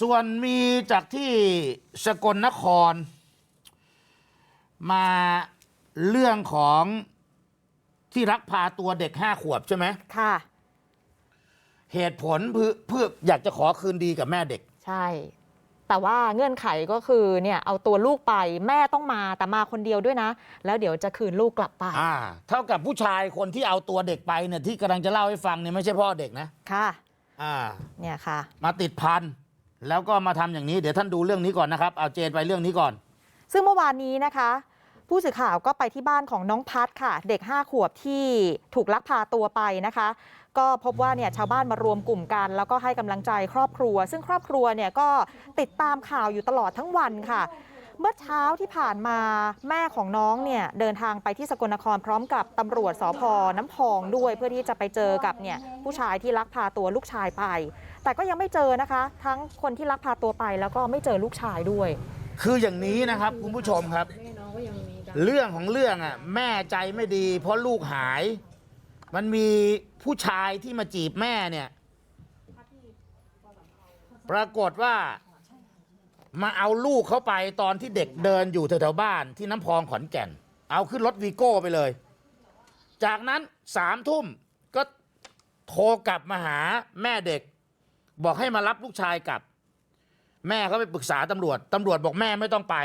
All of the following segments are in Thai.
ส่วนมีจากที่สกลนคร มาเรื่องของที่รักพาตัวเด็กห้าขวบใช่ไหมค่ะ เหตุผลเพื่อเพื่ออยากจะขอคืนดีกับแม่เด็ก ใช่ แต่ว่าเงื่อนไขก็คือเนี่ยเอาตัวลูกไปแม่ต้องมาแต่มาคนเดียวด้วยนะ แล้วเดี๋ยวจะคืนลูกกลับไป อ่า เท่ากับผู้ชายคนที่เอาตัวเด็กไปเนี่ยที่กำลังจะเล่าให้ฟังเนี่ยไม่ใช่พ่อเด็กนะ ค่ะ อ่า เนี่ยค่ะ มาติดพัน แล้วก็มาทำอย่างนี้เดี๋ยวท่านดูเรื่องนี้ก่อนนะครับ เอาเจนไปเรื่องนี้ก่อน ซึ่งเมื่อวานนี้นะคะ ผู้สื่อข่าวก็ไปที่บ้านของน้องพัดค่ะ เด็ก 5 ขวบที่ถูกลักพาตัวไปนะคะ ก็พบว่าเนี่ยชาวบ้านมารวมกลุ่มกัน แล้วก็ให้กำลังใจครอบครัว ซึ่งครอบครัวเนี่ยก็ติดตามข่าวอยู่ตลอดทั้งวันค่ะเมื่อเช้าที่ผ่านมาแม่ของน้องเนี่ยเดินทางไปที่สกลนครพร้อมกับตำรวจสพน้ำพองด้วย เพื่อที่จะไปเจอกับเนี่ยผู้ชายที่ลักพาตัวลูกชายไป แต่ก็ยังไม่เจอนะคะ ทั้งคนที่ลักพาตัวไปแล้วก็ไม่เจอลูกชายด้วย คืออย่างนี้นะครับคุณผู้ชมครับ เรื่องของเรื่องอะแม่ใจไม่ดี เพราะลูกหาย มันมีผู้ชายที่มาจีบแม่เนี่ย ปรากฏว่ามาเอาลูกเขาไปตอนที่เด็กเดินอยู่แถวๆบ้านที่น้ำพองขอนแก่น เอาขึ้นรถวีโก้ไปเลย จากนั้นสามทุ่มก็โทรกลับมาหาแม่เด็ก บอกให้มารับลูกชายกลับ แม่เขาไปปรึกษาตำรวจตำรวจบอกแม่ไม่ต้องไป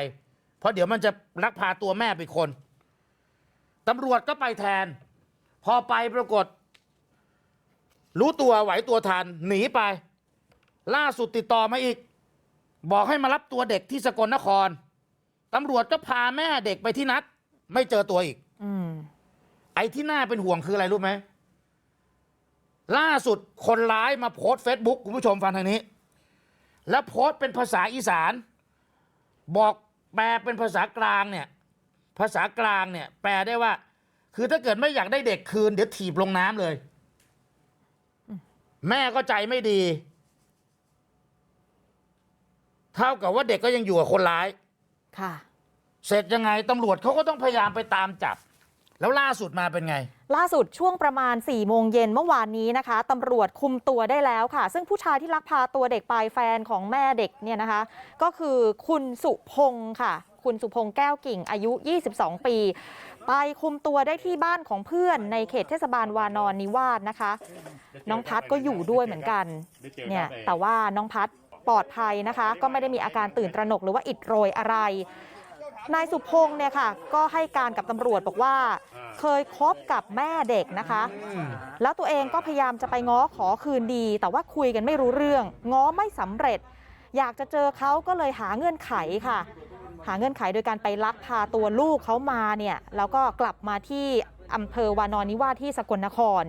เพราะเดี๋ยวมันจะลักพาตัวแม่ไปคนตำรวจก็ไปแทน พอไปปรากฏ รู้ตัวไหวตัวทันหนีไป ล่าสุดติดต่อมาอีก บอกให้มารับตัวเด็กที่สกลนครตำรวจก็พาแม่เด็กไปที่นัด ไม่เจอตัวอีกอืมไอ้ที่น่าเป็นห่วงคืออะไรรู้ไหม ล่าสุดคนร้ายมาโพสเฟซบุ๊กคุณผู้ชมฟังทางนี้ แล้วโพสต์เป็นภาษาอีสาน บอกแปลเป็นภาษากลางเนี่ย ภาษากลางเนี่ย แปลได้ว่า คือถ้าเกิดไม่อยากได้เด็กคืน เดี๋ยวถีบลงน้ำเลย แม่ก็ใจไม่ดี เท่ากับว่าเด็กก็ยังอยู่กับคนร้าย ค่ะ เสร็จยังไงตำรวจเขาก็ต้องพยายามไปตามจับ แล้วล่าสุดมาเป็นไง ล่าสุดช่วงประมาณ4ี่โมงเย็นเมื่อวานนี้นะคะตำรวจคุมตัวได้แล้วค่ะ ซึ่งผู้ชายที่ลักพาตัวเด็กไปแฟนของแม่เด็กเนี่ยนะคะ ก็คือคุณสุพงศ์ค่ะ คุณสุพงศ์แก้วกิ่งอายุ 22 ปี ไปคุมตัวได้ที่บ้านของเพื่อนในเขตเทศบาลวานอนนิวาสนะคะ น้องพัดก็อยู่ด้วยเหมือนกันเนี่ยแต่ว่าน้องพัดปลอดภัยนะคะ ก็ไม่ได้มีอาการตื่นตระหนกหรือว่าอิดโรยอะไร นายสุพงศ์เนี่ยค่ะ ก็ให้การกับตำรวจบอกว่า เคยคบกับแม่เด็กนะคะ แล้วตัวเองก็พยายามจะไปง้อขอคืนดี แต่ว่าคุยกันไม่รู้เรื่อง ง้อไม่สำเร็จ อยากจะเจอเขาก็เลยหาเงื่อนไขค่ะ หาเงื่อนไขโดยการไปลักพาตัวลูกเขามาเนี่ยแล้วก็กลับมาที่อำเภอวานอนนิวาสที่สกลนคร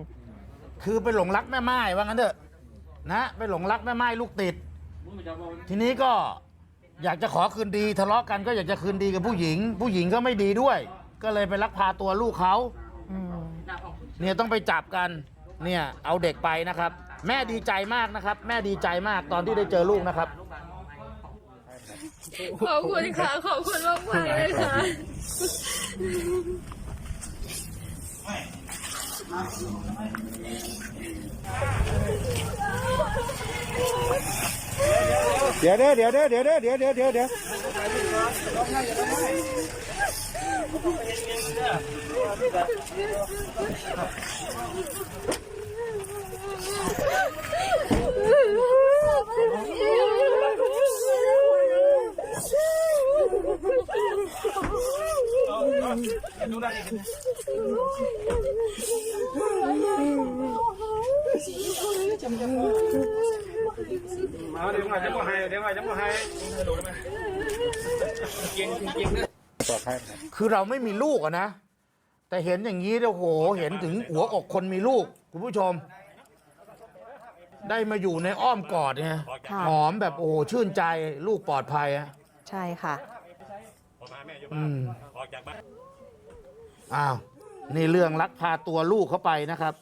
คือไปหลงรักแม่ไม้ว่างั้นเถอะนะไปหลงรักแม่ไม้ลูกติด ทีนี้ก็ อยากจะขอคืนดีทะเลาะกันก็อยากจะคืนดีกับผู้หญิง ผู้หญิงก็ไม่ดีด้วย ก็เลยไปลักพาตัวลูกเขาอืมเนี่ยต้องไปจับกันเนี่ยเอาเด็กไปนะครับ แม่ดีใจมากนะครับ แม่ดีใจมากตอนที่ได้เจอลูกนะครับ ขอบคุณค่ะ ขอบคุณมากมากๆเลยค่ะ เดี๋ยวเด้อเดี๋ยวเด้อเดี๋ยวเด้อเดี๋ยวเดี๋ยวเดี๋ยวเดี๋ยว มาเดี๋ยวมาจะมาให้เดี๋ยวมาจะมาให้โดดไหมเก่งเก่งนะปลอดภัยครับคือเราไม่มีลูกอะนะ แต่เห็นอย่างนี้เนี่ยโอ้โห เห็นถึงหัวอกคนมีลูก คุณผู้ชม ได้มาอยู่ในอ้อมกอดเนี่ยค่ะหอมแบบโอ้โหชื่นใจลูกปลอดภัยอะใช่ค่ะอืมอ้าว นี่เรื่องลักพาตัวลูกเขาไปนะครับ